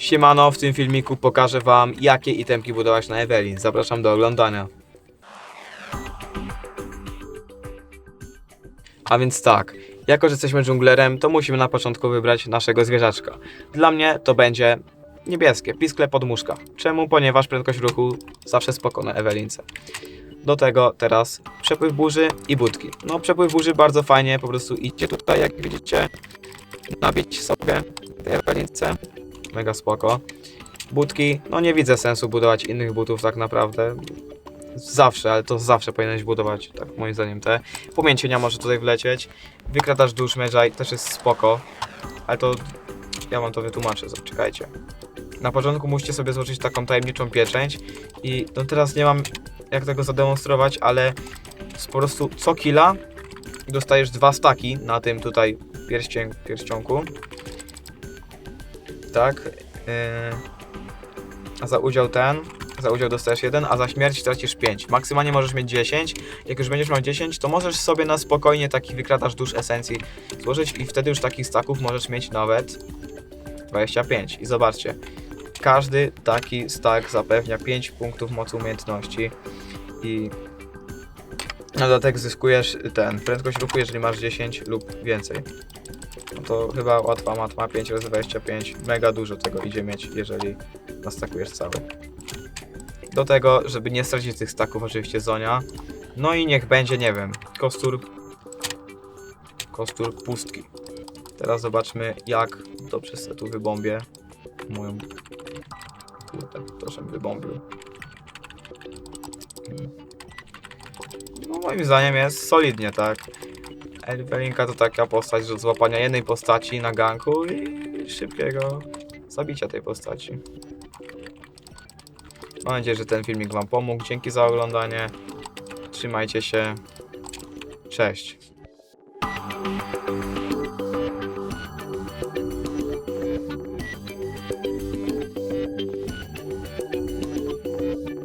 Siemano, w tym filmiku pokażę wam jakie itemki budować na Evelyn. Zapraszam do oglądania. A więc tak, jako że jesteśmy dżunglerem, to musimy na początku wybrać naszego zwierzaczka. Dla mnie to będzie niebieskie, piskle podmuszka. Czemu? Ponieważ prędkość ruchu zawsze spoko na Ewelince. Do tego teraz przepływ burzy i budki. No przepływ burzy bardzo fajnie, po prostu idźcie tutaj jak widzicie, nabić sobie tej Ewelince. Mega spoko. Budki, no nie widzę sensu budować innych butów tak naprawdę. Zawsze, ale to zawsze powinieneś budować, tak moim zdaniem te. Nie może tutaj wlecieć. Wykradasz dusz Medjay też jest spoko. Ale to ja wam to wytłumaczę, zaczekajcie. Na początku musicie sobie złożyć taką tajemniczą pieczęć i no teraz nie mam jak tego zademonstrować, ale po prostu co killa dostajesz dwa staki na tym tutaj pierścień, pierścionku. Tak. Yy, za udział ten, za udział dostajesz jeden, a za śmierć tracisz 5. Maksymalnie możesz mieć 10. Jak już będziesz miał 10, to możesz sobie na spokojnie taki wykradasz dusz esencji złożyć i wtedy już takich staków możesz mieć nawet 25. I zobaczcie, każdy taki stack zapewnia 5 punktów mocy umiejętności i na dodatek zyskujesz ten, prędkość ruchu, jeżeli masz 10 lub więcej. No to chyba łatwa matma, 5 razy 25, mega dużo tego idzie mieć, jeżeli nastakujesz cały. Do tego, żeby nie stracić tych staków, oczywiście zonia. No i niech będzie, nie wiem, kostur. Kostur pustki. Teraz zobaczmy, jak dobrze sobie tu wybombię moją. Kurde, proszę wybombił. Hmm. No moim zdaniem jest solidnie, tak. Elwelinka to taka postać do złapania jednej postaci na ganku i szybkiego zabicia tej postaci. Mam nadzieję, że ten filmik Wam pomógł. Dzięki za oglądanie. Trzymajcie się. Cześć.